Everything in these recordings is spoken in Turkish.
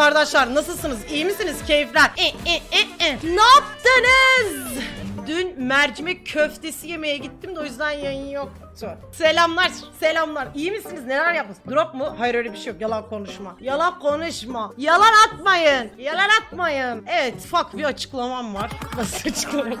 kardeşler nasılsınız? İyi misiniz? Keyifler. E, e, e, e. Ne yaptınız? Dün mercimek köftesi yemeye gittim de o yüzden yayın yoktu. Selamlar, selamlar. İyi misiniz? Neler yaptınız? Drop mu? Hayır öyle bir şey yok. Yalan konuşma. Yalan konuşma. Yalan atmayın. Yalan atmayın. Evet, ufak bir açıklamam var. Nasıl açıklamam?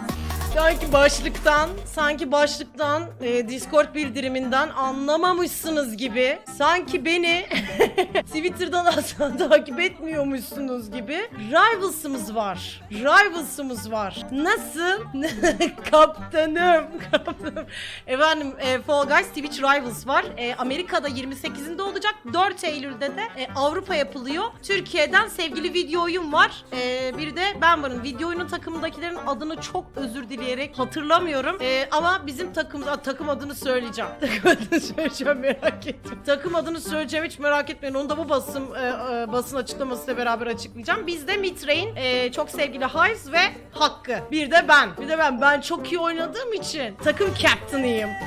Sanki başlıktan, sanki başlıktan, e, Discord bildiriminden anlamamışsınız gibi. Sanki beni Twitter'dan asla takip etmiyormuşsunuz gibi. Rivals'ımız var. Rivals'ımız var. Nasıl? Kaptanım. Kaptanım. Efendim e, Fall Guys Twitch Rivals var. E, Amerika'da 28'inde olacak. 4 Eylül'de de e, Avrupa yapılıyor. Türkiye'den sevgili video oyun var. E, bir de ben varım. Video oyunun takımındakilerin adını çok özür dileyerek hatırlamıyorum. E, ama bizim takım, Aa, takım adını söyleyeceğim. Takım adını söyleyeceğim merak etme. Takım adını söyleyeceğim hiç merak etmeyin. Onu da bu basın e, e, basın açıklamasıyla beraber açıklayacağım. Bizde Mitrain, e, çok sevgili Hives ve Hakkı. Bir de ben. Bir de ben. Ben çok iyi oynadığım için takım captain'ıyım.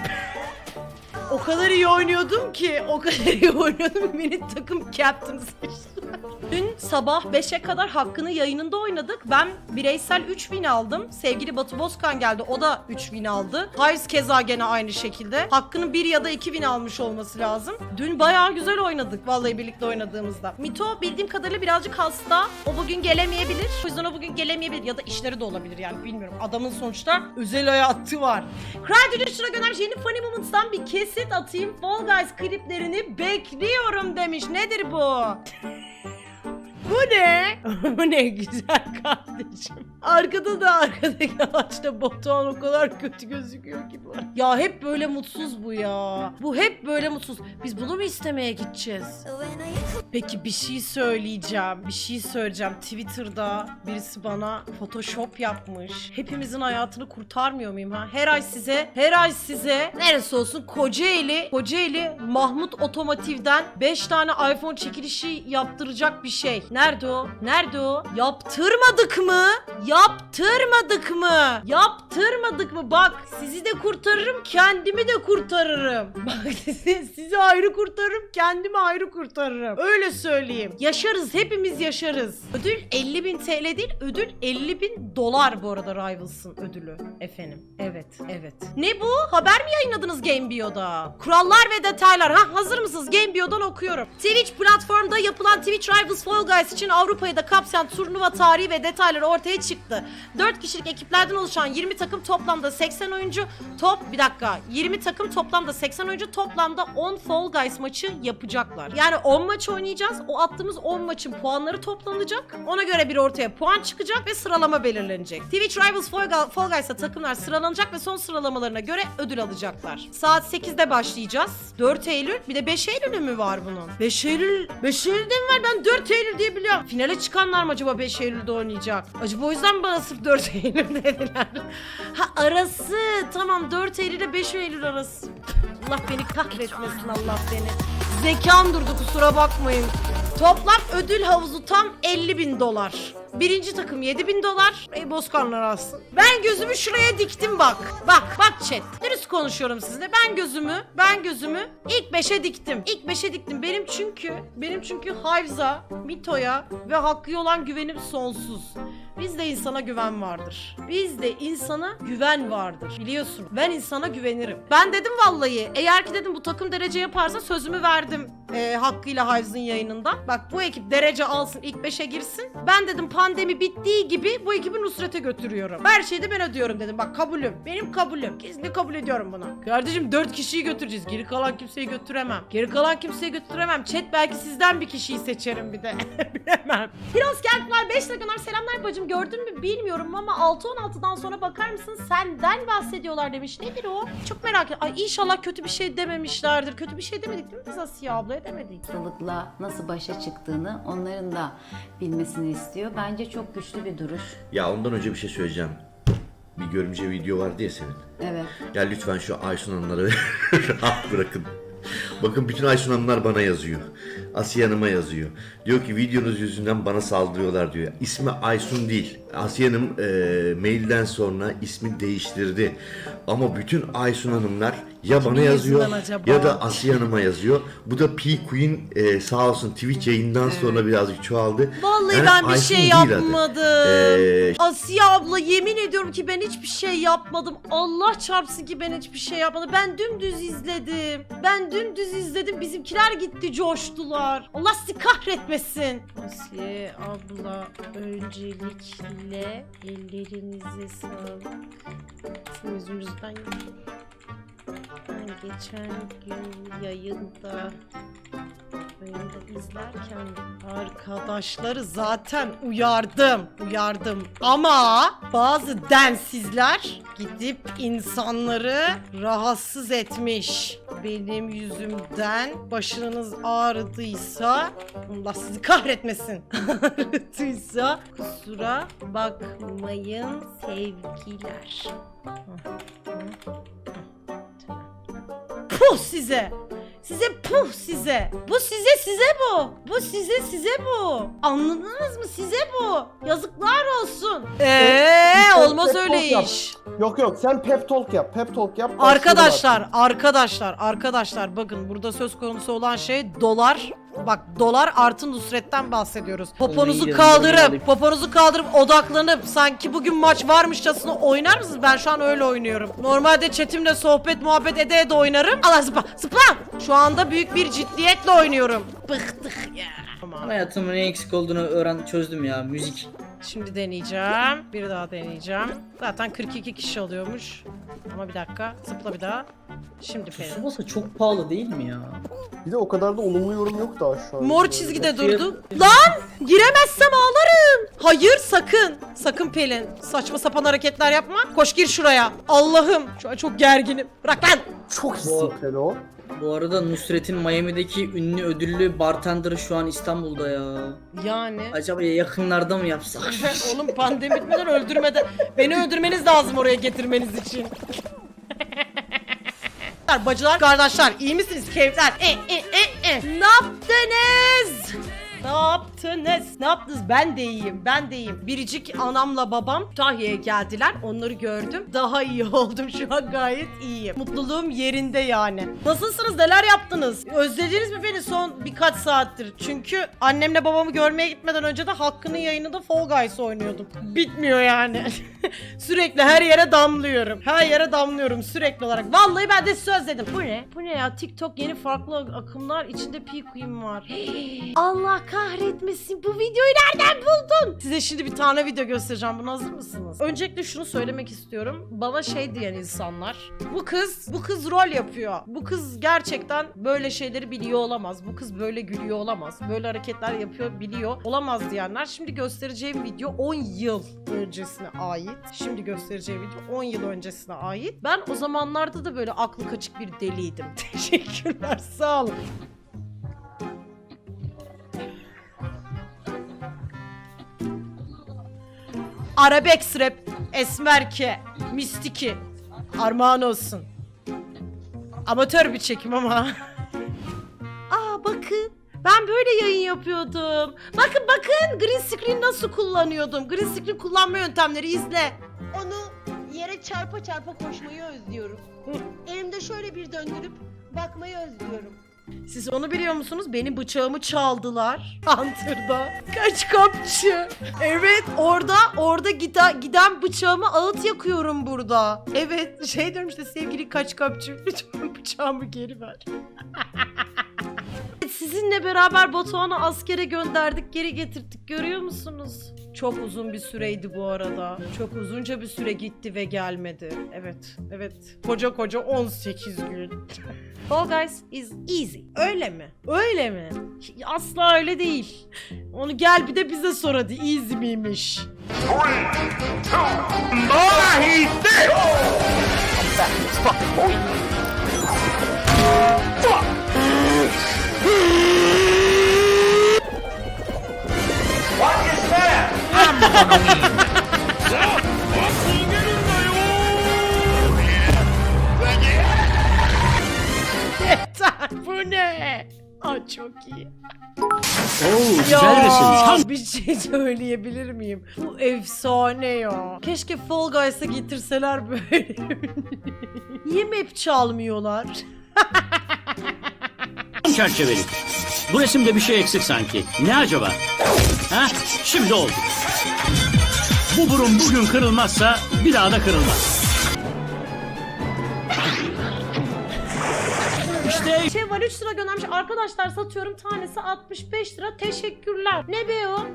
O kadar iyi oynuyordum ki, o kadar iyi oynuyordum ki beni takım captain seçtiler. Dün sabah 5'e kadar Hakkı'nın yayınında oynadık. Ben bireysel 3 win aldım. Sevgili Batu Bozkan geldi. O da 3 win aldı. Hives keza gene aynı şekilde. Hakkı'nın 1 ya da 2 win almış olması lazım. Dün bayağı güzel oynadık vallahi birlikte oynadığımızda. Mito bildiğim kadarıyla birazcık hasta. O bugün gelemeyebilir. O yüzden o bugün gelemeyebilir. Ya da işleri de olabilir yani bilmiyorum. Adamın sonuçta özel hayatı var. Cry Dönüşü'ne göndermiş yeni Funny Moments'tan bir kesit atayım. Fall Guys kliplerini bekliyorum demiş. Nedir bu? Bu ne? Bu ne güzel kardeşim. Arkada da arkadaki ağaçta Batuhan o kadar kötü gözüküyor ki bu. Ya hep böyle mutsuz bu ya. Bu hep böyle mutsuz. Biz bunu mu istemeye gideceğiz? Peki bir şey söyleyeceğim. Bir şey söyleyeceğim. Twitter'da birisi bana Photoshop yapmış. Hepimizin hayatını kurtarmıyor muyum ha? Her ay size, her ay size neresi olsun Kocaeli, Kocaeli Mahmut Otomotiv'den 5 tane iPhone çekilişi yaptıracak bir şey. Nerede o? Nerede o? Yaptırmadık mı? Yaptırmadık mı? Yaptırmadık mı? Bak sizi de kurtarırım, kendimi de kurtarırım. Bak sizi, ayrı kurtarırım, kendimi ayrı kurtarırım. Öyle söyleyeyim. Yaşarız, hepimiz yaşarız. Ödül 50 bin TL değil, ödül 50 bin dolar bu arada Rivals'ın ödülü. Efendim, evet, evet. Ne bu? Haber mi yayınladınız GameBio'da? Kurallar ve detaylar. Ha hazır mısınız? GameBio'dan okuyorum. Twitch platformda yapılan Twitch Rivals Fall Guys için Avrupa'yı da kapsayan turnuva tarihi ve detayları ortaya çıktı. 4 kişilik ekiplerden oluşan 20 takım toplamda 80 oyuncu top bir dakika 20 takım toplamda 80 oyuncu toplamda 10 Fall Guys maçı yapacaklar. Yani 10 maç oynayacağız. O attığımız 10 maçın puanları toplanacak. Ona göre bir ortaya puan çıkacak ve sıralama belirlenecek. Twitch Rivals Fall, Gu- Fall Guys'ta takımlar sıralanacak ve son sıralamalarına göre ödül alacaklar. Saat 8'de başlayacağız. 4 Eylül bir de 5 Eylül'ü mü var bunun? 5 Eylül 5 Eylül'de mi var? Ben 4 Eylül diye biliyorum. Finale çıkanlar mı acaba 5 Eylül'de oynayacak? Acaba o yüzden mi bana sırf 4 Eylül dediler? Ha arası. Tamam 4 Eylül ile 5 Eylül arası. Allah beni kahretmesin Allah beni. Zekam durdu kusura bakmayın. Toplam ödül havuzu tam 50 bin dolar. Birinci takım 7 bin dolar. Ey bozkanlar alsın. Ben gözümü şuraya diktim bak. Bak bak chat. Dürüst konuşuyorum sizinle. Ben gözümü, ben gözümü ilk 5'e diktim. İlk 5'e diktim. Benim çünkü, benim çünkü Hives'a, Mito'ya ve Hakkı'ya olan güvenim sonsuz. Bizde insana güven vardır. Bizde insana güven vardır. Biliyorsun. Ben insana güvenirim. Ben dedim vallahi eğer ki dedim bu takım derece yaparsa sözümü verdim e, hakkıyla Hives'ın yayınında. Bak bu ekip derece alsın ilk 5'e girsin. Ben dedim pandemi bittiği gibi bu ekibi Nusret'e götürüyorum. Her şeyi de ben ödüyorum dedim. Bak kabulüm. Benim kabulüm. Kesinlikle kabul ediyorum bunu. Kardeşim 4 kişiyi götüreceğiz. Geri kalan kimseyi götüremem. Geri kalan kimseyi götüremem. Chat belki sizden bir kişiyi seçerim bir de. Bilemem. Firoz Geltler 5 dakikalar selamlar bacım. Gördün mü bilmiyorum ama 6-16'dan sonra bakar mısın senden bahsediyorlar demiş. Nedir o? Çok merak ediyorum. Ay inşallah kötü bir şey dememişlerdir. Kötü bir şey demedik değil mi biz Asiye abla? Demedik. hastalıkla nasıl başa çıktığını onların da bilmesini istiyor. Bence çok güçlü bir duruş. Ya ondan önce bir şey söyleyeceğim. Bir görümce video vardı ya senin. Evet. Ya lütfen şu Aysun Hanımları rahat bırakın. Bakın bütün Aysun Hanımlar bana yazıyor. Asiye Hanım'a yazıyor. Diyor ki videonuz yüzünden bana saldırıyorlar diyor. İsmi Aysun değil. Asiye Hanım e, mailden sonra ismi değiştirdi. Ama bütün Aysun Hanımlar ya bana yazıyor yüzünden acaba? ya da Asiye Hanım'a yazıyor. Bu da P Queen e, sağ olsun Twitch yayından sonra birazcık çoğaldı. Vallahi Yani ben bir Aysun şey değil adı. yapmadım. Ee, Asiye abla yemin ediyorum ki ben hiçbir şey yapmadım. Allah çarpsın ki ben hiçbir şey yapmadım. Ben dümdüz izledim. Ben dümdüz izledim. Bizimkiler gitti coştular. Allah sizi kahretmesin. Asiye abla öncelikle ellerinize sağlık. Yüzünüzden yapıyorum. Ben geçen gün yayında yayında izlerken arkadaşları zaten uyardım. Uyardım. Ama bazı densizler gidip insanları rahatsız etmiş. Benim yüzümden başınız ağrıdıysa Allah sizi kahretmesin. Ağrıdıysa kusura bakmayın sevgiler. Puh size. Size puh size. Bu size size bu. Bu size size bu. Anladınız mı size bu. Yazıklar olsun. Eee olmaz öyle iş. Yok yok sen pep talk yap. Pep talk yap. başlayalım Arkadaşlar, arkadaşlar, arkadaşlar bakın burada söz konusu olan şey dolar. Bak dolar artı Nusret'ten bahsediyoruz. Poponuzu kaldırıp, poponuzu kaldırıp odaklanıp sanki bugün maç varmışçasına oynar mısınız? Ben şu an öyle oynuyorum. Normalde chatimle sohbet muhabbet ede ede oynarım. Allah zıpla, zıpla. Şu anda büyük bir ciddiyetle oynuyorum. Bıktık ya. Hayatımın en eksik olduğunu öğren çözdüm ya müzik. Şimdi deneyeceğim. Bir daha deneyeceğim. Zaten 42 kişi alıyormuş. Ama bir dakika. Zıpla bir daha. Şimdi Pelin. Tsubasa çok pahalı değil mi ya? Bir de o kadar da olumlu yorum yok daha şu an. Mor çizgide durdu. Lan! Giremezsem ağlarım. Hayır sakın. Sakın Pelin. Saçma sapan hareketler yapma. Koş gir şuraya. Allah'ım. Şu an çok gerginim. Bırak lan. Çok Bu- iyisin Felo. Bu arada Nusret'in Miami'deki ünlü ödüllü bartender'ı şu an İstanbul'da ya. Yani. Acaba yakınlarda mı yapsak? Oğlum pandemi bitmeden öldürmeden beni öldürmeniz lazım oraya getirmeniz için. Bacılar, kardeşler iyi misiniz keyifler? E, e, e, e. Ne yaptınız? Ne yaptınız? Ne yaptınız? Ben de iyiyim. Ben de iyiyim. Biricik anamla babam Tahya'ya geldiler. Onları gördüm. Daha iyi oldum. Şu an gayet iyiyim. Mutluluğum yerinde yani. Nasılsınız? Neler yaptınız? Özlediniz mi beni son birkaç saattir? Çünkü annemle babamı görmeye gitmeden önce de Hakkı'nın yayınında Fall Guys oynuyordum. Bitmiyor yani. sürekli her yere damlıyorum. Her yere damlıyorum sürekli olarak. Vallahi ben de sizi özledim. Bu ne? Bu ne ya? TikTok yeni farklı akımlar. içinde P Queen var. Allah kahretmesin. Bu videoyu nereden buldun? Size şimdi bir tane video göstereceğim. Buna hazır mısınız? Öncelikle şunu söylemek istiyorum. Bana şey diyen insanlar. Bu kız, bu kız rol yapıyor. Bu kız gerçekten böyle şeyleri biliyor olamaz. Bu kız böyle gülüyor olamaz. Böyle hareketler yapıyor biliyor olamaz diyenler. Şimdi göstereceğim video 10 yıl öncesine ait. Şimdi göstereceğim video 10 yıl öncesine ait. Ben o zamanlarda da böyle aklı kaçık bir deliydim. Teşekkürler sağ olun. Arabex rap, Esmerke, Mistiki. Armağan olsun. Amatör bir çekim ama. Aa bakın. Ben böyle yayın yapıyordum. Bakın bakın green screen nasıl kullanıyordum. Green screen kullanma yöntemleri izle. Onu yere çarpa çarpa koşmayı özlüyorum. Elimde şöyle bir döndürüp bakmayı özlüyorum. Siz onu biliyor musunuz? Benim bıçağımı çaldılar. Hunter'da. Kaç kapçı. Evet orada orada gida, giden bıçağımı ağıt yakıyorum burada. Evet şey diyorum işte sevgili kaç kapçı. Bıçağımı geri ver. Sizinle beraber Batuhan'ı askere gönderdik, geri getirdik. Görüyor musunuz? Çok uzun bir süreydi bu arada. Çok uzunca bir süre gitti ve gelmedi. Evet, evet. Koca koca 18 gün. Fall Guys is easy. Öyle mi? Öyle mi? Asla öyle değil. Onu gel bir de bize sor hadi. Easy miymiş? Yeter. Çok iyi. Oo, güzel resim. Bir şey söyleyebilir miyim? Bu efsane ya. Keşke Fall Guys'a getirseler böyle. Niye map çalmıyorlar? çerçeveli. Bu resimde bir şey eksik sanki. Ne acaba? Ha? Şimdi oldu. Bu burun bugün kırılmazsa bir daha da kırılmaz. İşte Şey var 3 lira göndermiş. Arkadaşlar satıyorum tanesi 65 lira. Teşekkürler. Ne be o?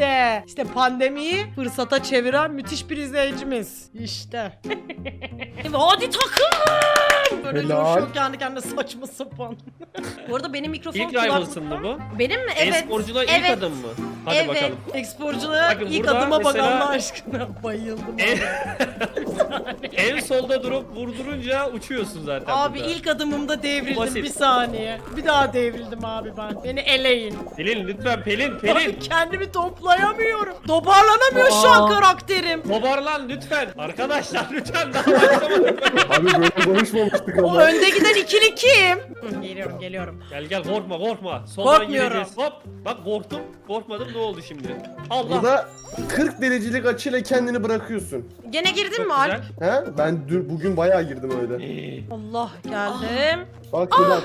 işte işte pandemiyi fırsata çeviren müthiş bir izleyicimiz. İşte. Hadi takım. Böyle Helal. coşuyor kendi kendine saçma sapan. Bu arada benim mikrofon İlk kulaklıkta- rivalsın mı bu? Benim mi? Evet. E-sporculuğa ilk evet. adım mı? Hadi evet. bakalım. Exporculuğa Bakın ilk adıma bak mesela- Allah aşkına. Bayıldım. En, en solda durup vurdurunca uçuyorsun zaten. Abi burada. ilk adımımda devrildim Basit. bir saniye. Bir daha devrildim abi ben. Beni eleyin. Pelin lütfen Pelin Abi Pelin. kendimi toplayamıyorum. Toparlanamıyor şu an karakterim. Toparlan lütfen. Arkadaşlar lütfen daha başlamadık. Abi böyle konuşmamıştık O ama. önde giden ikili kim? Geliyorum geliyorum. gel gel korkma korkma. Soldan Korkmuyorum. gireceğiz. Hop. Bak korktum. Korkmadım ne oldu şimdi? Allah. Burada 40 derecelik açıyla kendini bırakıyorsun. Gene girdin mi Alp? He? Ben dün bugün bayağı girdim öyle. Ee, Allah geldim. Bak Hilal.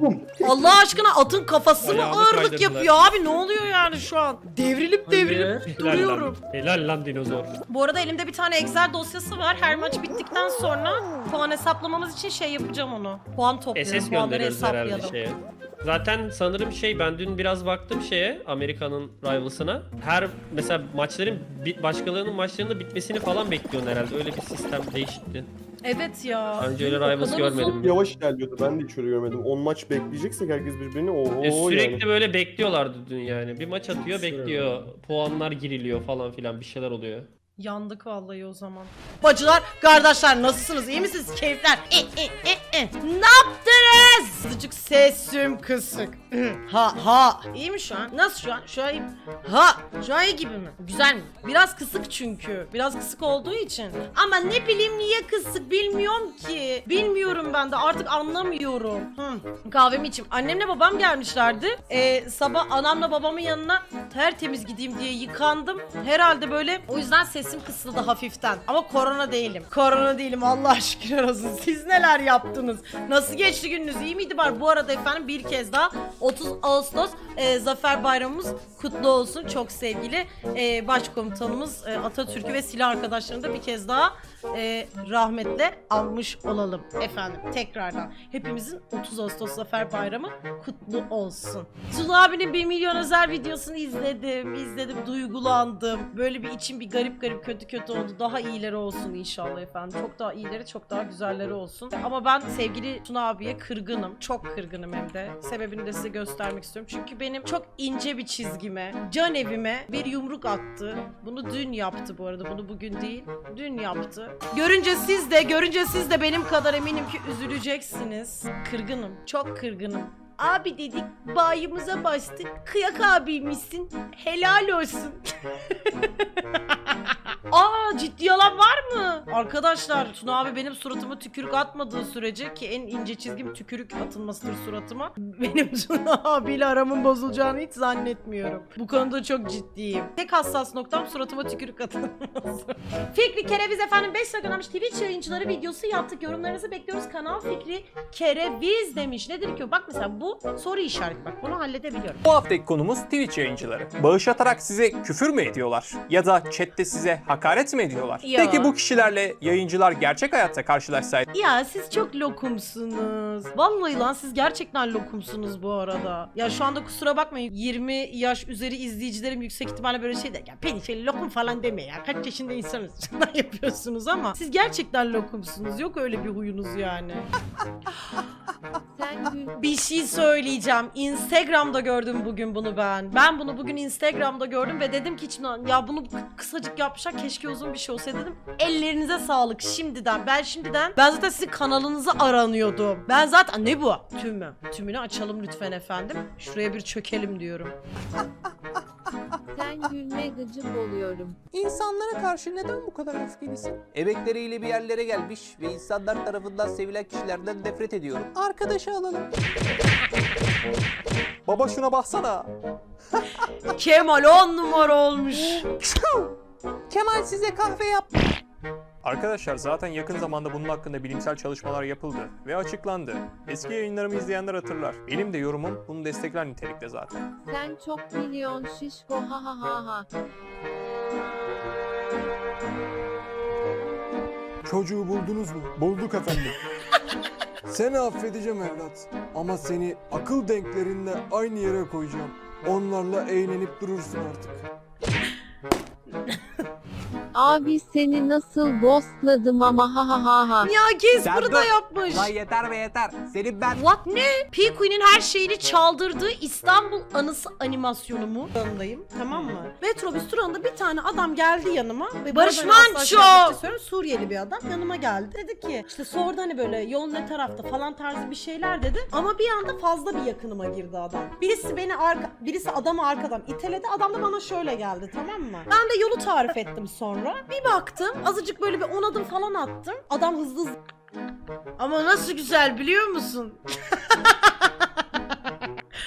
Bum. Allah aşkına atın kafası mı Ayağımı ağırlık kaydırdılar. yapıyor abi ne oluyor yani şu an? Devrilip devrilip helal duruyorum. lan. Helal lan dinozor. Bu arada elimde bir tane Excel dosyası var. Her maç bittikten sonra puan hesaplamamız için şey yapacağım onu. Puan topluyorum. SS Puanları gönderiyoruz herhalde hesaplayalım. şeye. Zaten sanırım şey ben dün biraz baktım şeye Amerika'nın rivals'ına. Her mesela maçların başkalarının maçlarının bitmesini falan bekliyorsun herhalde. Öyle bir sistem değişikti. Evet ya. Önce öyle O rivals uzun- görmedim. Yavaş ilerliyordu. Ben de hiç öyle görmedim. 10 maç bekleyeceksek herkes birbirini oho E, sürekli yani. böyle bekliyorlardı dün yani. Bir maç atıyor bekliyor. Puanlar giriliyor falan filan bir şeyler oluyor. Yandık vallahi o zaman. Bacılar, kardeşler nasılsınız? İyi misiniz? Keyifler. E, e, e, e. Ne yaptınız? Azıcık sesim kısık. ha ha. İyi mi şu an? Nasıl şu an? Şu an iyi mi? Ha. Şu an iyi gibi mi? Güzel mi? Biraz kısık çünkü. Biraz kısık olduğu için. Ama ne bileyim niye kısık bilmiyorum ki. Bilmiyorum ben de artık anlamıyorum. Hı. Kahvemi içeyim. Annemle babam gelmişlerdi. Ee, sabah anamla babamın yanına tertemiz gideyim diye yıkandım. Herhalde böyle o yüzden sesim kısıldı hafiften. Ama korona değilim. Korona değilim Allah şükür olsun. Siz neler yaptınız? Nasıl geçti gününüz? İyi miydi var? Bu arada efendim bir kez daha 30 Ağustos e, Zafer Bayramımız kutlu olsun. Çok sevgili e, başkomutanımız e, Atatürk'ü ve silah arkadaşlarını da bir kez daha e, rahmetle almış olalım efendim tekrardan. Hepimizin 30 Ağustos Zafer Bayramı kutlu olsun. Tula abinin 1 milyon özel videosunu izledim, izledim, duygulandım. Böyle bir içim bir garip garip kötü kötü oldu. Daha iyileri olsun inşallah efendim. Çok daha iyileri, çok daha güzelleri olsun. Ama ben sevgili Tuna abiye kırgınım. Çok kırgınım hem de. Sebebini de size göstermek istiyorum. Çünkü benim çok ince bir çizgime, can evime bir yumruk attı. Bunu dün yaptı bu arada. Bunu bugün değil. Dün yaptı. Görünce siz de, görünce siz de benim kadar eminim ki üzüleceksiniz. Kırgınım. Çok kırgınım. Abi dedik bayımıza bastık. Kıyak abiymişsin. Helal olsun. Aa ciddi yalan var mı? Arkadaşlar Tuna abi benim suratıma tükürük atmadığı sürece ki en ince çizgim tükürük atılmasıdır suratıma. Benim Tuna abiyle aramın bozulacağını hiç zannetmiyorum. Bu konuda çok ciddiyim. Tek hassas noktam suratıma tükürük atılması. Fikri Kereviz efendim 5 lira göndermiş. Twitch yayıncıları videosu yaptık. Yorumlarınızı bekliyoruz. Kanal Fikri Kereviz demiş. Nedir ki? Bak mesela bu soru işareti. Bak bunu halledebiliyorum. Bu haftaki konumuz Twitch yayıncıları. Bağış atarak size küfür mü ediyorlar? Ya da chatte size hakaret mi ediyorlar? Ya. Peki bu kişilerle yayıncılar gerçek hayatta karşılaşsaydı Ya siz çok lokumsunuz. Vallahi lan siz gerçekten lokumsunuz bu arada. Ya şu anda kusura bakmayın 20 yaş üzeri izleyicilerim yüksek ihtimalle böyle şey der. Ya şey lokum falan deme ya. Kaç yaşında insanız şundan yapıyorsunuz ama siz gerçekten lokumsunuz. Yok öyle bir huyunuz yani. Bir şey söyleyeceğim. Instagram'da gördüm bugün bunu ben. Ben bunu bugün Instagram'da gördüm ve dedim ki içimden ya bunu kı- kısacık yapmışlar keşke uzun bir şey olsa dedim. Ellerinize sağlık şimdiden. Ben şimdiden ben zaten sizin kanalınızı aranıyordum. Ben zaten ne bu? Tümü. Tümünü açalım lütfen efendim. Şuraya bir çökelim diyorum. Sen Ben gülme gıcık oluyorum. İnsanlara karşı neden bu kadar öfkelisin? Emekleriyle bir yerlere gelmiş ve insanlar tarafından sevilen kişilerden nefret ediyorum. Arkadaşı alalım. Baba şuna baksana. Kemal on numara olmuş. Kemal size kahve yap. Arkadaşlar zaten yakın zamanda bunun hakkında bilimsel çalışmalar yapıldı ve açıklandı. Eski yayınlarımı izleyenler hatırlar. Benim de yorumum bunu destekler nitelikte zaten. Sen çok milyon şişko ha ha ha ha. Çocuğu buldunuz mu? Bulduk efendim. seni affedeceğim evlat. Ama seni akıl denklerinle aynı yere koyacağım. Onlarla eğlenip durursun artık. Abi seni nasıl ghostladım ama ha ha ha ha. Ya Casper'ı da yapmış. yeter be yeter. Senin ben... What ne? P Queen'in her şeyini çaldırdığı İstanbul anısı animasyonu mu? Yanındayım tamam mı? Metrobüs durağında bir tane adam geldi yanıma. Ve Barış asla Manço! şey istemiyorum, Suriyeli bir adam yanıma geldi. Dedi ki işte sordu hani böyle yol ne tarafta falan tarzı bir şeyler dedi. Ama bir anda fazla bir yakınıma girdi adam. Birisi beni arka, birisi adamı arkadan iteledi. Adam da bana şöyle geldi tamam mı? Ben de yolu tarif ettim sonra. Bir baktım azıcık böyle bir 10 adım falan attım. Adam hızlı hızlı ama nasıl güzel biliyor musun?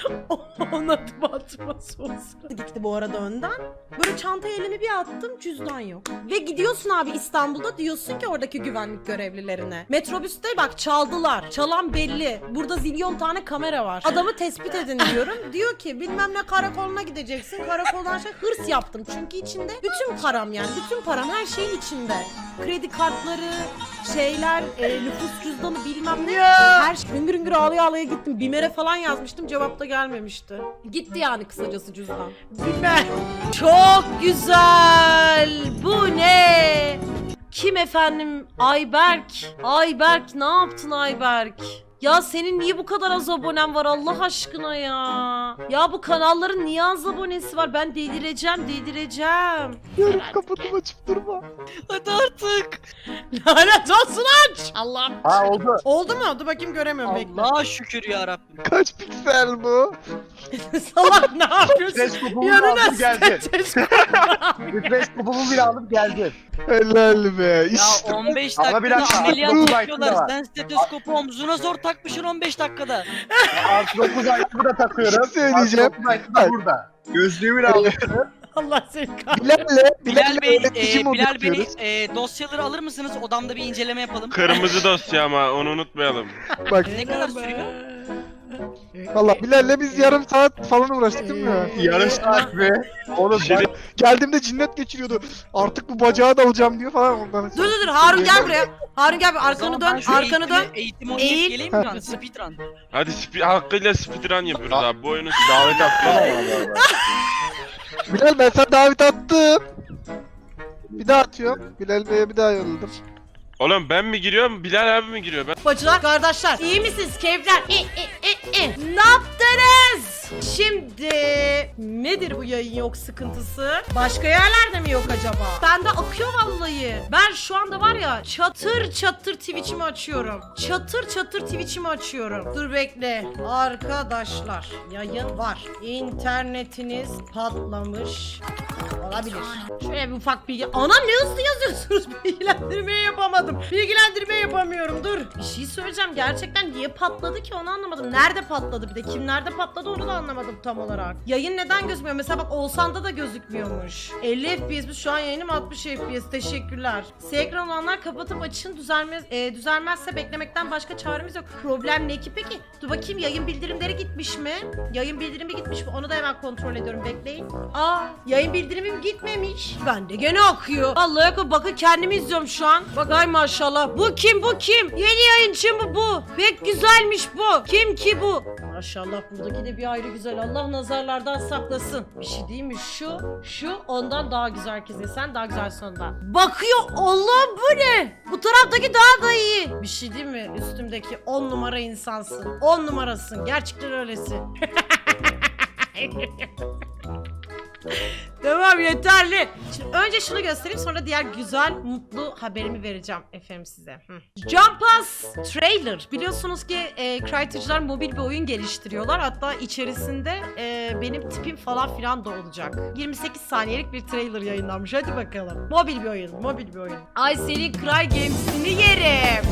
Ona atması olsun. Gitti bu arada önden. Böyle çantaya elimi bir attım cüzdan yok. Ve gidiyorsun abi İstanbul'da diyorsun ki oradaki güvenlik görevlilerine. Metrobüste bak çaldılar. Çalan belli. Burada zilyon tane kamera var. Adamı tespit edin diyorum. Diyor ki bilmem ne karakoluna gideceksin. Karakoldan şey hırs yaptım. Çünkü içinde bütün param yani. Bütün param her şeyin içinde. Kredi kartları, şeyler, e, nüfus cüzdanı bilmem ne. Her şey. Hüngür hüngür ağlaya ağlaya gittim. Bimer'e falan yazmıştım. Cevap da gelmemişti. Gitti yani kısacası cüzdan. Bimer. Çok güzel. Bu ne? Kim efendim? Ayberk. Ayberk ne yaptın Ayberk? Ya senin niye bu kadar az abonen var Allah aşkına ya? Ya bu kanalların niye az abonesi var? Ben delireceğim, delireceğim. Diyorum kapatıp açıp durma. Hadi artık. Lanet olsun aç. Allah'ım. Ha oldu. Oldu mu? Dur bakayım göremiyorum bekle. Allah şükür ya Rabbim. Kaç piksel bu? Salak ne yapıyorsun? Teleskopumu Yanına aldım geldi. steteskop. Teleskopumu bile alıp geldi. Helal be. İşte. 15 Ama bir dakika, ameliyat ameliyat yapıyorlar. yapıyorlar. Sen stetoskopu omzuna zor takmışsın 15 dakikada. Artı 9 ayakkabı da takıyorum. Söyleyeceğim. Artı 9 ayakkabı burada. Gözlüğümü de alıyorum. Allah seni kahretsin. Bilal'le, Bilal Bey, öğretici e, Bilal Bey e, dosyaları alır mısınız? Odamda bir inceleme yapalım. Kırmızı dosya ama onu unutmayalım. Bak Ne kadar sürüyor? Valla Bilal'le biz yarım saat falan uğraştık değil mi? Yarım saat be. Oğlum bak, geldiğimde cinnet geçiriyordu. Artık bu bacağı da alacağım diyor falan ondan. Dur dur dur Harun gel buraya. Harun gel bir arkanı ben dön, arkanı dön. Eğitim oynayıp Eğil. geleyim mi? lan? Speedrun. Hadi spi hakkıyla speedrun yapıyoruz abi. Bu oyunu Davet attım Bilal ben sana davet attım. Bir daha atıyorum. Bilal Bey'e bir daha yolladım. Oğlum ben mi giriyorum? Bilal abi mi giriyor? Ben Bacılar, kardeşler, iyi misiniz? Keyifler. E, e, e, e. Ne yaptınız? Şimdi nedir bu yayın yok sıkıntısı? Başka yerlerde mi yok acaba? Bende akıyor vallahi. Ben şu anda var ya çatır çatır Twitch'imi açıyorum. Çatır çatır Twitch'imi açıyorum. Dur bekle. Arkadaşlar yayın var. İnternetiniz patlamış olabilir. Şöyle bir ufak bilgi. Anam ne hızlı yazıyorsunuz? Bilgilendirme yapamadım. Bilgilendirme yapamıyorum. Dur. Bir şey söyleyeceğim. Gerçekten niye patladı ki onu anlamadım. Nerede patladı bir de? Kimlerde patladı onu da anlamadım tam olarak. Yayın neden gözükmüyor? Mesela bak Oğuzhan'da da gözükmüyormuş. 50 FPS biz şu an yayınım 60 FPS. Teşekkürler. Ekran olanlar kapatıp açın. Düzelmez, e, düzelmezse beklemekten başka çaremiz yok. Problem ne ki peki? Dur bakayım yayın bildirimleri gitmiş mi? Yayın bildirimi gitmiş mi? Onu da hemen kontrol ediyorum. Bekleyin. Aa yayın bildirimim gitmemiş. Ben de gene akıyor. Vallahi akıyor. Bakın kendimi izliyorum şu an. Bak ay maşallah. Bu kim bu kim? Yeni yayıncı mı bu? Pek güzelmiş bu. Kim ki bu? Maşallah buradaki de bir ayrı güzel. Allah nazarlardan saklasın. Bir şey değil mi? Şu, şu ondan daha güzel kesin. Sen daha güzel sondan. Bakıyor. Allah bu ne? Bu taraftaki daha da iyi. Bir şey değil mi? Üstümdeki 10 numara insansın. 10 numarasın. Gerçekten öylesin. Tamam yeterli. Şimdi önce şunu göstereyim sonra diğer güzel mutlu haberimi vereceğim efendim size. Hı. Jump Pass Trailer. Biliyorsunuz ki e, Crytek'cılar mobil bir oyun geliştiriyorlar. Hatta içerisinde e, benim tipim falan filan da olacak. 28 saniyelik bir trailer yayınlanmış. Hadi bakalım. Mobil bir oyun. Mobil bir oyun. Ay seni Cry Games'ini yerim.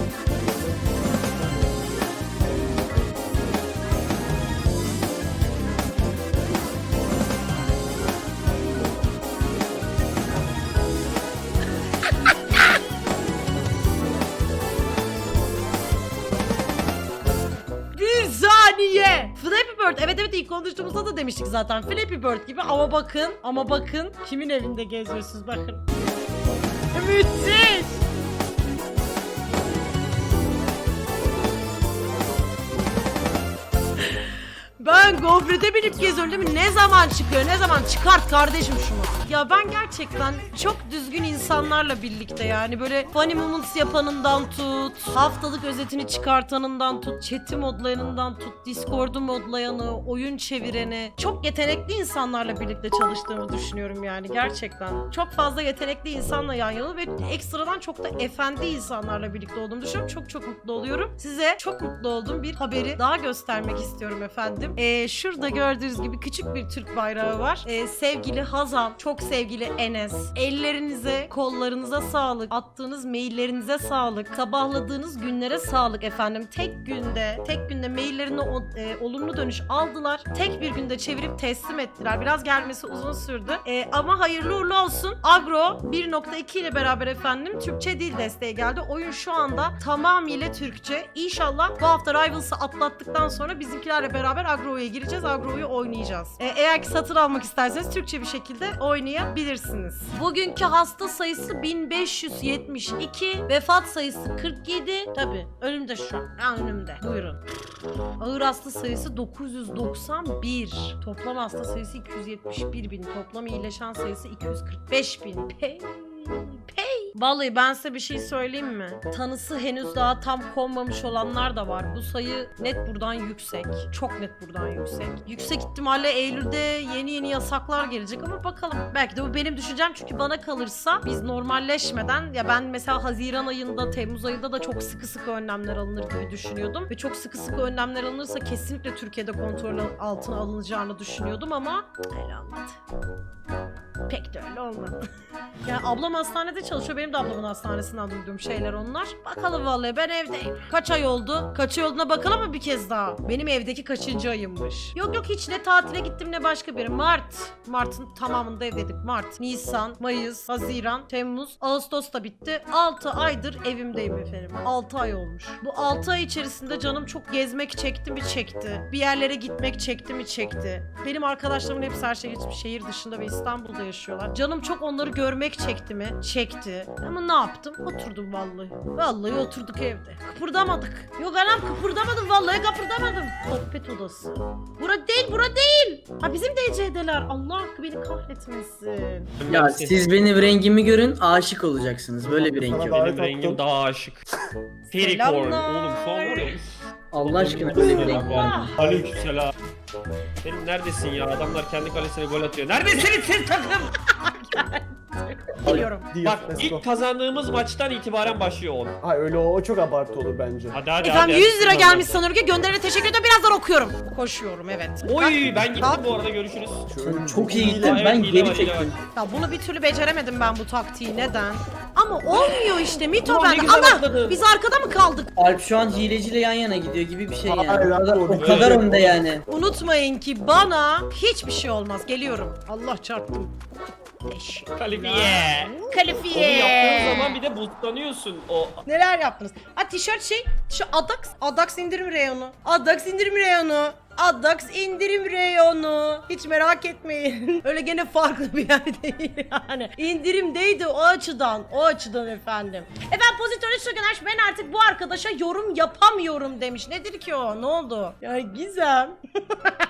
İlk konuştuğumuzda da demiştik zaten. Flappy Bird gibi ama bakın ama bakın kimin evinde geziyorsunuz bakın. Müthiş. Ben gofrete binip geziyorum? Ne zaman çıkıyor? Ne zaman? Çıkart kardeşim şunu. Ya ben gerçekten çok düzgün insanlarla birlikte yani böyle funny moments yapanından tut, haftalık özetini çıkartanından tut, chat'i modlayanından tut, Discord'u modlayanı, oyun çevireni. Çok yetenekli insanlarla birlikte çalıştığımı düşünüyorum yani gerçekten. Çok fazla yetenekli insanla yan yana ve ekstradan çok da efendi insanlarla birlikte olduğumu düşünüyorum. Çok çok mutlu oluyorum. Size çok mutlu olduğum bir haberi daha göstermek istiyorum efendim. Ee, şurada gördüğünüz gibi küçük bir Türk bayrağı var. Ee, sevgili Hazal, çok sevgili Enes. Ellerinize, kollarınıza sağlık. Attığınız maillerinize sağlık. Sabahladığınız günlere sağlık efendim. Tek günde, tek günde maillerine e, olumlu dönüş aldılar. Tek bir günde çevirip teslim ettiler. Biraz gelmesi uzun sürdü. Ee, ama hayırlı uğurlu olsun. Agro 1.2 ile beraber efendim Türkçe dil desteği geldi. Oyun şu anda tamamıyla Türkçe. İnşallah bu hafta Rivals'ı atlattıktan sonra bizimkilerle beraber Agro'ya gireceğiz. Agro'yu oynayacağız. Ee, eğer ki satın almak isterseniz Türkçe bir şekilde oynayabilirsiniz. Bugünkü hasta sayısı 1572, vefat sayısı 47. Tabi önümde şu an. Ha, önümde. Buyurun. Ağır hasta sayısı 991. Toplam hasta sayısı 271 bin. Toplam iyileşen sayısı 245 bin. Pey. Pey. Vallahi ben size bir şey söyleyeyim mi? Tanısı henüz daha tam konmamış olanlar da var. Bu sayı net buradan yüksek. Çok net buradan yüksek. Yüksek ihtimalle Eylül'de yeni yeni yasaklar gelecek ama bakalım. Belki de bu benim düşüncem çünkü bana kalırsa biz normalleşmeden ya ben mesela Haziran ayında, Temmuz ayında da çok sıkı sıkı önlemler alınır gibi düşünüyordum. Ve çok sıkı sıkı önlemler alınırsa kesinlikle Türkiye'de kontrol altına alınacağını düşünüyordum ama öyle olmadı. Pek de öyle olmadı. Ya ablam hastanede çalışıyor. Benim de ablamın hastanesinden duyduğum şeyler onlar. Bakalım vallahi ben evdeyim. Kaç ay oldu? Kaç ay olduğuna bakalım mı bir kez daha? Benim evdeki kaçıncı ayımmış? Yok yok hiç ne tatile gittim ne başka biri. Mart. Mart'ın tamamında evdeydik. Mart, Nisan, Mayıs, Haziran, Temmuz, Ağustos da bitti. 6 aydır evimdeyim efendim. 6 ay olmuş. Bu 6 ay içerisinde canım çok gezmek çekti mi çekti. Bir yerlere gitmek çekti mi çekti. Benim arkadaşlarımın hepsi her şey geçmiş. Şehir dışında ve İstanbul'da yaşıyorlar. Canım çok onları görmek çekti mi? Çekti. Ama ne yaptım? Oturdum vallahi. Vallahi oturduk evde. Kıpırdamadık. Yok anam kıpırdamadım vallahi kıpırdamadım. Sohbet odası. Bura değil bura değil. Ha bizim DC'deler. Allah beni kahretmesin. Ya siz benim rengimi görün aşık olacaksınız. Böyle bir renk yok. Benim rengim daha aşık. Ferikorn. Selamlar. Oğlum şu an var ya. Allah aşkına böyle bir renk var. mı? Aleykümselam. Senin neredesin ya? Adamlar kendi kalesine gol atıyor. Neredesiniz siz takım? Biliyorum. Bak ilk kazandığımız maçtan itibaren başlıyor 10. Ha öyle o, o çok abartı olur bence. Hadi hadi Efendim hadi. 100 lira gelmiş ki gönderene teşekkür ederim. Birazdan okuyorum. Koşuyorum evet. Oy ben gittim Bak. bu arada görüşürüz. Çok iyi Aa, evet, Ben hile geri hile çektim. Ya bunu bir türlü beceremedim ben bu taktiği. Neden? Ama olmuyor işte Mito Ulan ne bende. güzel. Biz arkada mı kaldık? Alp şu an hileciyle yan yana gidiyor gibi bir şey yani. Hayır, o kadar, o kadar önde yani. Unutmayın ki bana hiçbir şey olmaz. Geliyorum. Allah çarptım. Eşek. Kalifiye. Onu Kalifiye. yaptığın zaman bir de boostlanıyorsun. O Neler yaptınız? Ha tişört şey, şu Adax, Adax indirim reyonu. Adax indirim reyonu. Adax indirim reyonu. Hiç merak etmeyin. Öyle gene farklı bir yer değil yani. İndirimdeydi o açıdan. O açıdan efendim. Efendim pozitörü Şokenaş ben artık bu arkadaşa yorum yapamıyorum demiş. Nedir ki o? Ne oldu? Ya Gizem.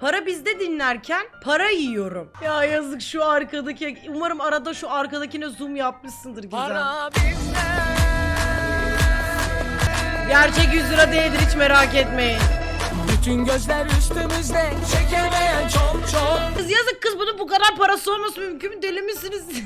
Para bizde dinlerken para yiyorum. Ya yazık şu arkadaki. Umarım arada şu arkadakine zoom yapmışsındır Gizem. Gerçek 100 lira değildir hiç merak etmeyin. Bütün gözler üstümüzde çekemeyen çok çok Kız yazık kız bunu bu bu kadar parası olması mümkün mü? Deli misiniz?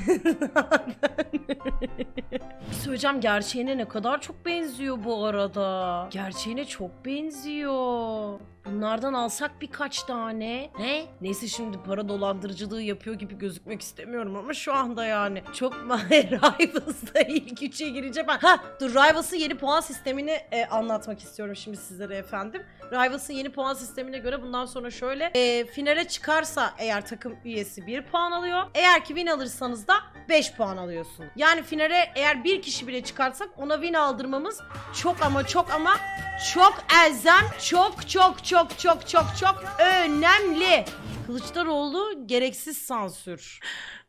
Söyleyeceğim gerçeğine ne kadar çok benziyor bu arada. Gerçeğine çok benziyor. Bunlardan alsak birkaç tane. Ne? Neyse şimdi para dolandırıcılığı yapıyor gibi gözükmek istemiyorum ama şu anda yani. Çok Rivals'da ilk üçe gireceğim. Ben. Ha dur Rivals'ın yeni puan sistemini e, anlatmak istiyorum şimdi sizlere efendim. Rivals'ın yeni puan sistemine göre bundan sonra şöyle. e, finale çıkarsa eğer takım üyesi 1 puan alıyor. Eğer ki win alırsanız da 5 puan alıyorsun. Yani finale eğer bir kişi bile çıkarsak ona win aldırmamız çok ama çok ama çok elzem, çok çok çok çok çok çok önemli. Kılıçdaroğlu gereksiz sansür.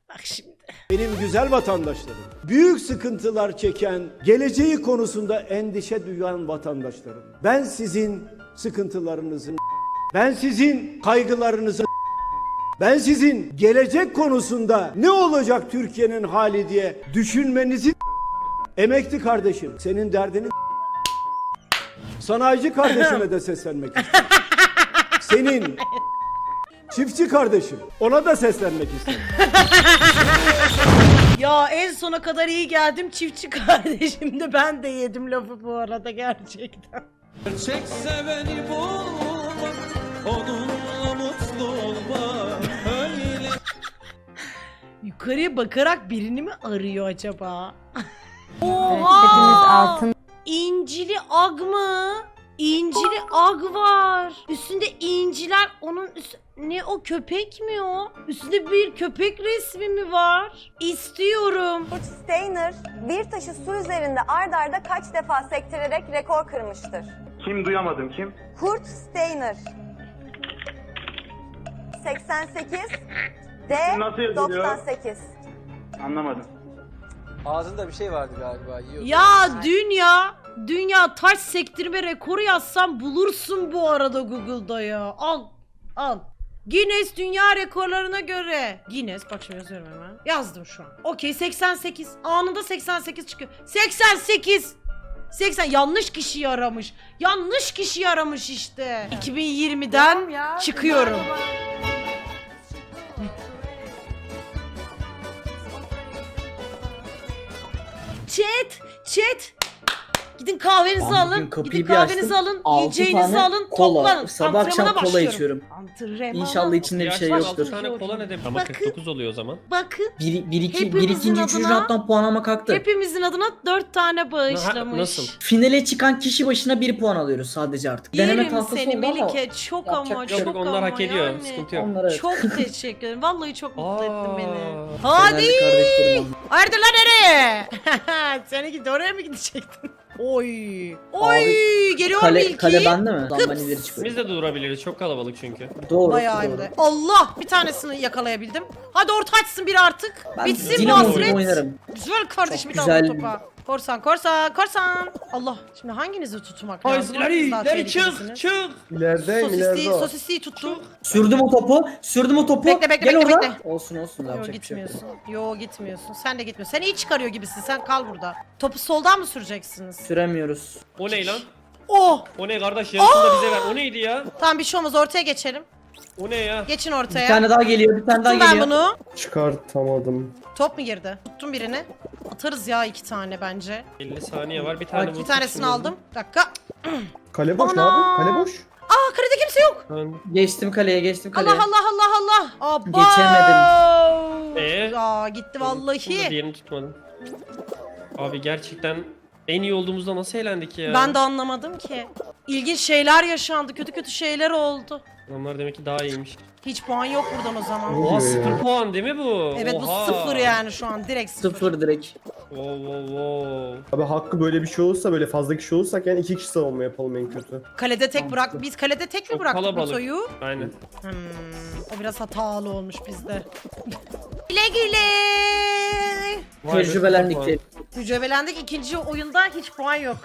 Bak şimdi. Benim güzel vatandaşlarım, büyük sıkıntılar çeken, geleceği konusunda endişe duyan vatandaşlarım. Ben sizin sıkıntılarınızın, ben sizin kaygılarınızın, ben sizin gelecek konusunda ne olacak Türkiye'nin hali diye düşünmenizi emekli kardeşim, senin derdini sanayici kardeşime de seslenmek istiyorum. Senin çiftçi kardeşim, ona da seslenmek istiyorum. Ya en sona kadar iyi geldim çiftçi kardeşim de ben de yedim lafı bu arada gerçekten. Gerçek seveni bulmak, onunla mutlu olmak. Yukarıya bakarak birini mi arıyor acaba? hepimiz Oha! altın İncili ag mı? İncili ag var. Üstünde inciler onun üst... Ne o köpek mi o? Üstünde bir köpek resmi mi var? İstiyorum. Kurt Steiner bir taşı su üzerinde ard arda kaç defa sektirerek rekor kırmıştır? Kim duyamadım kim? Kurt Steiner. 88 D Nasıl yazılıyor? 98. Anlamadım. Ağzında bir şey vardı galiba. Yiyor. Ya dünya, dünya taş sektirme rekoru yazsam bulursun bu arada Google'da ya. Al, al. Guinness Dünya Rekorlarına göre. Guinness bak şimdi yazıyorum hemen. Yazdım şu an. Okey 88. Anında 88 çıkıyor. 88. 80 yanlış kişiyi aramış. Yanlış kişiyi aramış işte. 2020'den çıkıyorum. Chat, chat. Gidin kahvenizi Ben alın. Gidin bir kahvenizi açtım, alın. Yiyeceğinizi alın. kola. Toplanın. Sabah akşam kola içiyorum. Antrenmana İnşallah içinde bir şey yoktur. altı tane kola ne demek? Ama Bakın. 49 oluyor o zaman. Bakın Bir, bir iki, bir Hepimizin ikinci, üçüncü adına- rounddan puanlama kalktı. hepimizin adına 4 tane bağışlamış. nasıl? Finale çıkan kişi başına bir puan alıyoruz sadece artık. Deneme Yerim tahtası seni oldu Melike çok ama şey çok ama onlar hak ediyor. yani. Sıkıntı yok. Çok teşekkür ederim. Vallahi çok mutlu ettin beni. Hadi. Lan nereye? Seni git oraya mı gidecektin? Oy. Oy. Geliyor mu Kale, ilki? kale bende mi? Kıps. Biz de durabiliriz. Çok kalabalık çünkü. Doğru. Bayağı doğru. Allah bir tanesini yakalayabildim. Hadi orta açsın biri artık. Ben Bitsin bu hasret. oynarım. Güzel kardeşim bir Çok bu güzel. topa. Korsan korsan korsan. Allah şimdi hanginizi tutmak Hayır, lazım? ileri, Hanginiz daha ileri çık, çık. İleride Sosisliği, sosisliği tuttum. Sürdüm o topu. Sürdüm o topu. Bekle, bekle, Gel bekle, oradan. bekle. Olsun olsun. Yo yapacak bir şey yok. gitmiyorsun. Yo gitmiyorsun. Sen de gitmiyorsun. Sen iyi çıkarıyor gibisin. Sen kal burada. Topu soldan mı süreceksiniz? Süremiyoruz. O ne lan? Oh! O ne kardeş? Yarısını da bize ver. O neydi ya? Tamam bir şey olmaz. Ortaya geçelim. O ne ya? Geçin Bir ortaya. tane daha geliyor. Bir tane daha Tuttum ben geliyor. bunu. Çıkartamadım. Top mu girdi? Tuttum birini. Atarız ya iki tane bence. 50 saniye var. Bir tane Bir vur. tanesini aldım. Bir dakika. Kale boş Ana! abi, kale boş. Aa kalede kimse yok. Geçtim kaleye geçtim kaleye. Allah Allah Allah Allah. Abba. Geçemedim. Ee? Aa gitti Bunu da vallahi. diğerini tutmadım. Abi gerçekten en iyi olduğumuzda nasıl eğlendik ya? Ben de anlamadım ki. İlginç şeyler yaşandı. Kötü kötü şeyler oldu. Onlar demek ki daha iyiymiş. Hiç puan yok buradan o zaman. Oha 0 puan değil mi bu? Evet bu Oha. sıfır yani şu an. Direkt sıfır. Sıfır direkt. Wow wow wow. Abi hakkı böyle bir şey olursa böyle fazla kişi olursak yani iki kişi savunma yapalım en kötü. Kalede tek bırak. Biz kalede tek mi Çok bıraktık kalabalık. Muto'yu? Aynen. Hmm, o biraz hatalı olmuş bizde. güle güle. Vay be, Tecrübelendik sıfır. Mücevhelendik ikinci oyunda hiç puan yok.